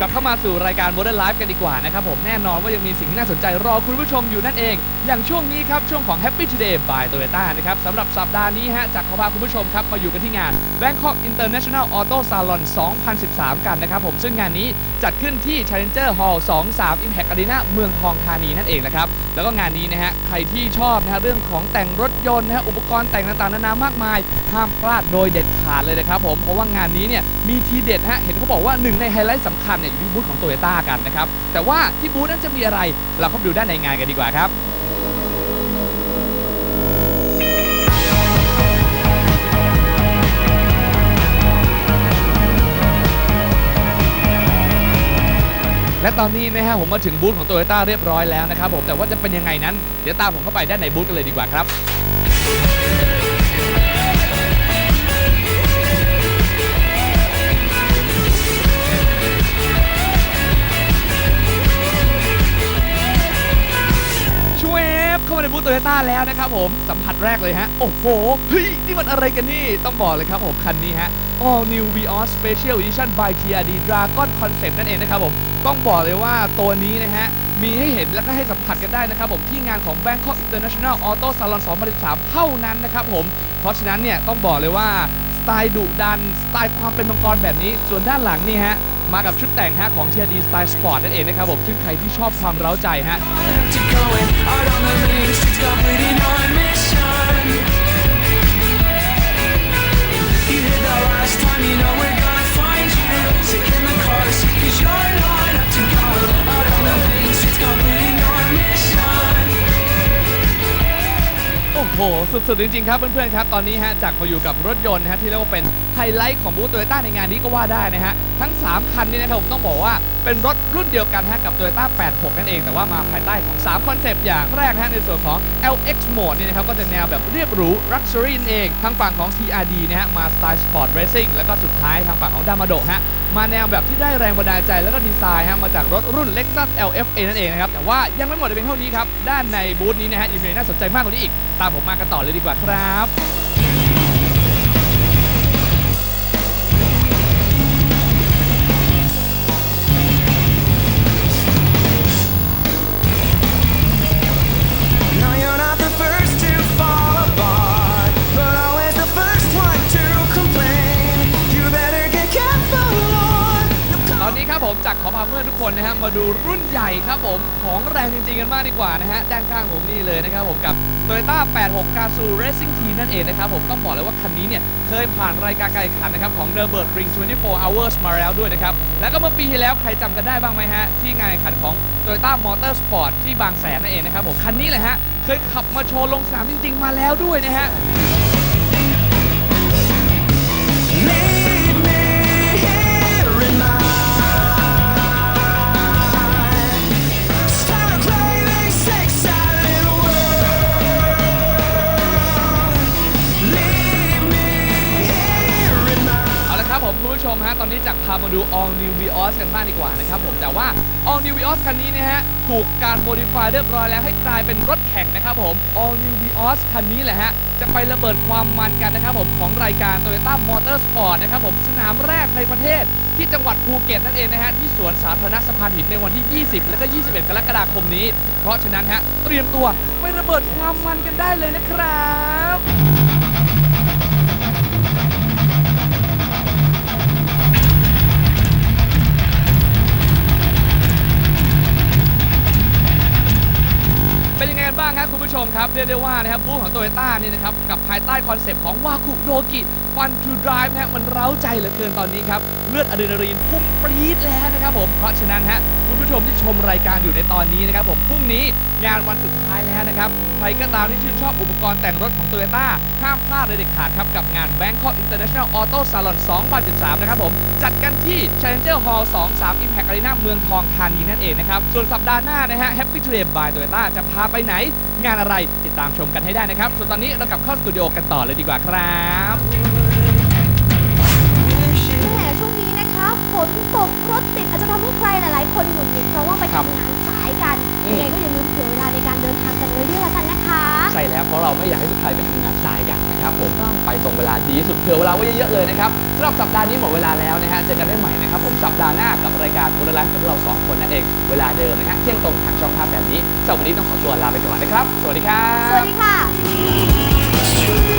กลับเข้ามาสู่รายการ Modern Life กันดีกว่านะครับผมแน่นอนว่ายังมีสิ่งที่น่าสนใจรอคุณผู้ชมอยู่นั่นเอง อย่างช่วงนี้ครับ ช่วงของ Happy Today by Toyota นะครับสำหรับสัปดาห์นี้ฮะจากขอพาคุณผู้ชมครับ มาอยู่กันที่งาน Bangkok International Auto Salon 2013 กันนะครับผมซึ่งงานนี้จัดขึ้นที่ Challenger Hall 23 Impact Arena เมืองทองธานีนั่นเองนะครับ แล้วก็งานนี้นะฮะใครที่ชอบนะฮะเรื่องของแต่งรถยนต์นะฮะอุปกรณ์แต่งต่างๆนานามากมาย ห้ามพลาดโดยเด็ดขาดเลยนะครับผม เพราะว่างานนี้เนี่ยมีทีเด็ดฮะเห็นเขาบอกว่าหนึ่งในไฮไลท์สำคัญเนี่ยอยู่ที่บูธของโตโยต้ากันนะครับแต่ว่าที่บูธนั้นจะมีอะไรเราเข้าไปดูด้านในงานกันดีกว่าครับ และตอนนี้นะฮะผมมาถึงบูธของโตโยต้าเรียบร้อยแล้วนะครับผมแต่ว่าจะเป็นยังไงนั้นเดี๋ยวตามผมเข้าไปด้านในบูธกันเลยดีกว่าครับช่วยเข้ามาในบูธโตโยต้าแล้วนะครับผมสัมผัสแรกเลยฮะ โอ้โหเฮ้ยนี่มันอะไรกันนี่ ต้องบอกเลยครับผม คันนี้ฮะ All New Vios Special Edition by TRD Dragon Concept นั่นเองนะครับผม ต้องบอกเลยว่าตัวนี้นะฮะ มีให้เห็นและก็ให้สัมผัสกันได้นะครับผมที่งานของ Bangkok International Auto Salon 2013 เท่านั้นนะครับผม เพราะฉะนั้นเนี่ยต้องบอกเลยว่าสไตล์ดุดัน สไตล์ความเป็นมังกรแบบนี้ ส่วนด้านหลังนี่ฮะ มากับชุดแต่งฮะของ TRD Style Sport นั่นเองนะครับผมซึ่งใครที่ชอบความเร้าใจฮะ You hit the last time, you know we're โหสุดๆจริงๆครับเพื่อนๆครับตอนนี้ฮะจากมาอยู่กับรถยนต์นะฮะที่เรียกว่าเป็น ไฮไลท์ของบูธโตโยต้าในงานนี้ก็ว่าได้นะฮะ ทั้ง 3 คันนี้นะครับผมต้องบอกว่าเป็นรถรุ่นเดียวกันฮะกับ Toyota 86 นั่นเอง แต่ว่ามาภายใต้ของ 3 คอนเซปต์อย่างแรกนะฮะในส่วนของ LX Mode เนี่ยนะครับก็จะแนวแบบเรียบหรู Luxury นั่นเอง ทางฝั่งของ TRD นะฮะมาสไตล์ Sport Racing แล้วก็สุดท้ายทางฝั่งของ Damado ฮะมาแนวแบบที่ได้แรงบันดาลใจแล้วก็ดีไซน์ฮะมาจากรถรุ่น Lexus LFA นั่นเองนะครับแต่ว่ายังไม่หมดเพียงเท่านี้ครับด้านในบูธนี้นะฮะยังมีอะไรน่าสนใจมากกว่านี้อีก ตามผมมากันต่อเลยดีกว่าครับ ผมจากขอพาเพื่อนทุกคนนะฮะมาดูรุ่นใหญ่ครับผมของแรงจริงๆกันมากดีกว่านะฮะด้านข้างผมนี่เลยนะครับผมกับ Toyota 86 g a z o Racing Team นั่นเองนะครับผมต้องบอกเลยว่าคันนี้เนี่ยเคยผ่านรายการการแข่งขันนะครับของ The Bird Ring 24 Hours มาแล้วด้วยนะครับ แล้วก็เมื่อปีที่แล้วใครจำกันได้บ้างไหมฮะ ที่งานแข่งขันของ Toyota Motor Sport ที่บางแสนนั่นเองนะครับผมคันนี้แหละฮะเคยขับมาโชว์ลงสนามจริง ๆ มาแล้วด้วยนะฮะ ผมคุณผู้ชมฮะตอนนี้จากพามาดู All New Vios กันบ้างดีกว่านะครับผมแต่ว่า All New Vios คันนี้นะฮะถูกการโมดิฟายเรียบร้อยแล้วให้กลายเป็นรถแข่งนะครับผม All New Vios คันนี้แหละฮะจะไประเบิดความมันกันนะครับผมของรายการ Toyota Motor Sport นะครับผมสนามแรกในประเทศที่จังหวัดภูเก็ตนั่นเองนะฮะที่สวนสาธารณะสะพานหินในวันที่ 20 และก็ 21 กรกฎาคมนี้ เพราะฉะนั้นฮะเตรียมตัวไประเบิดความมันกันได้เลยนะครับ เป็นยังไง บ้างครับคุณผู้ชมครับเรียกได้ว่านะครับบูธของโตโยต้านี่นะครับกับภายใต้คอนเซปต์ของวาคุโดกิฟันทูด i v e นะฮะมันเร้าใจเหลือเกินตอนนี้ครับเลือดอะดรีนาลีนพุ่งปรี๊ดแล้วนะครับผมเพราะฉะนั้นฮะคุณผู้ชมที่ชมรายการอยู่ในตอนนี้นะครับผมพรุ่งนี้งานวันสุดท้ายแล้วนะครับใครก็ตามที่ชื่นชอบอุปกรณ์แต่งรถของโตโยต้าห้ามพลาดเลยเด็ดขาดครับกับงาน Bangkok International Auto Salon 2013 นะครับผมจัดกันที่ Challenger Hall 23 Impact Arena เมืองทองธานีนั่นเองนะครับส่วนสัปดาห์หน้านะฮะ Happy Today by Toyota จะพาไปไหนงานอะไรติดตามชมกันให้ได้นะครับ ส่วนตอนนี้เรากลับเข้าสตูดิโอกันต่อเลยดีกว่าครับแหมช่วงนี้นะคะฝนตกรถติดอาจจะทำให้ใครหลายๆ คนหงุดหงิดเพราะว่าไปครับทำงานสายกันอืมยังไงก็อย่าลืมเผื่อเวลาในการการเดินทางกันไว้ด้วยละกันนะคะ ใช่แล้วเพราะเราไม่อยากให้ทุกใครไปทำงานสายกันนะ ครับผมไปตรงเวลาดีที่สุดเผื่อเวลาไว้เยอะๆเลยนะครับสำหรับสัปดาห์นี้หมดเวลาแล้วนะฮะเจอกันได้ใหม่นะครับผมสัปดาห์หน้ากับรายการโมเดลไลฟ์กับเราสองคนนั่นเองเวลาเดิมนะฮะเที่ยงตรงทางช่องภาพแบบนี้สำหรับวันนี้ต้องขอตัวลาไปก่อนนะครับ สวัสดีครับสวัสดีค่ะ